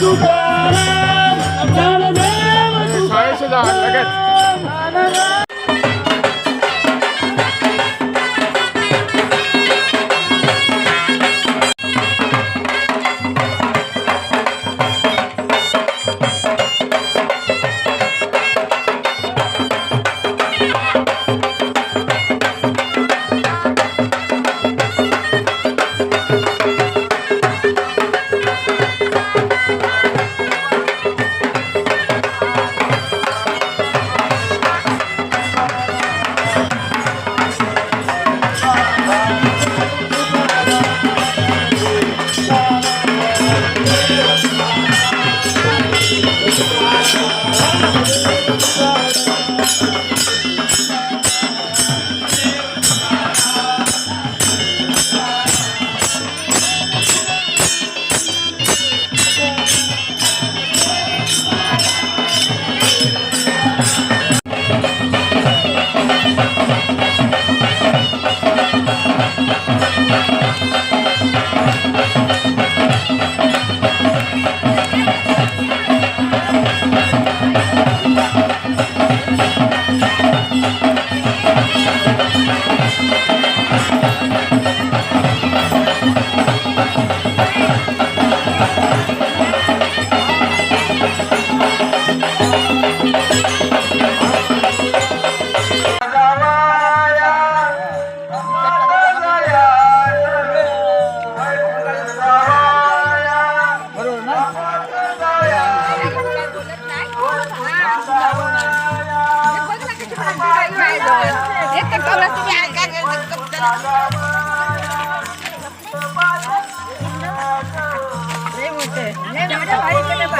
तुकाराम लगेच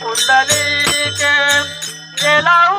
ಪುಂಡಲೀಕೆ ಕೆಲವು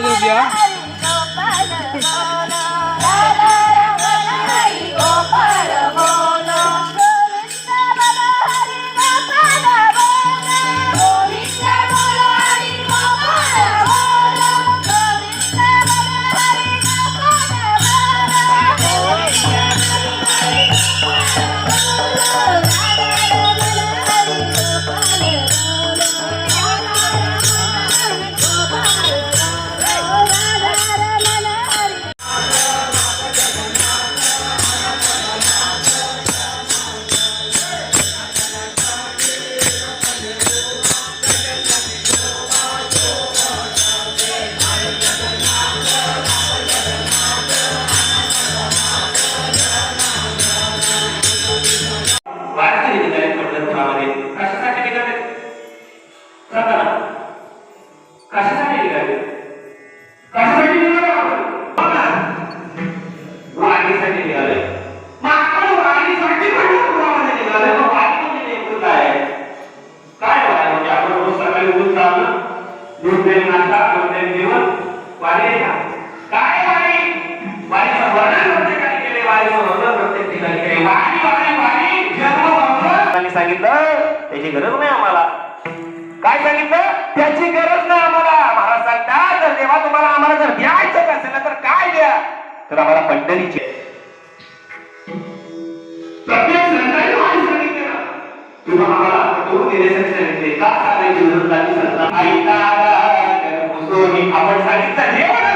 여러 분. त्याची गरज नाही आम्हाला काय सांगितलं त्याची गरज नाही आम्हाला महाराज सांगता जर देवा तुम्हाला आम्हाला जर द्यायचं असेल तर काय द्या तर आम्हाला पंढरीचे आपण सांगितलं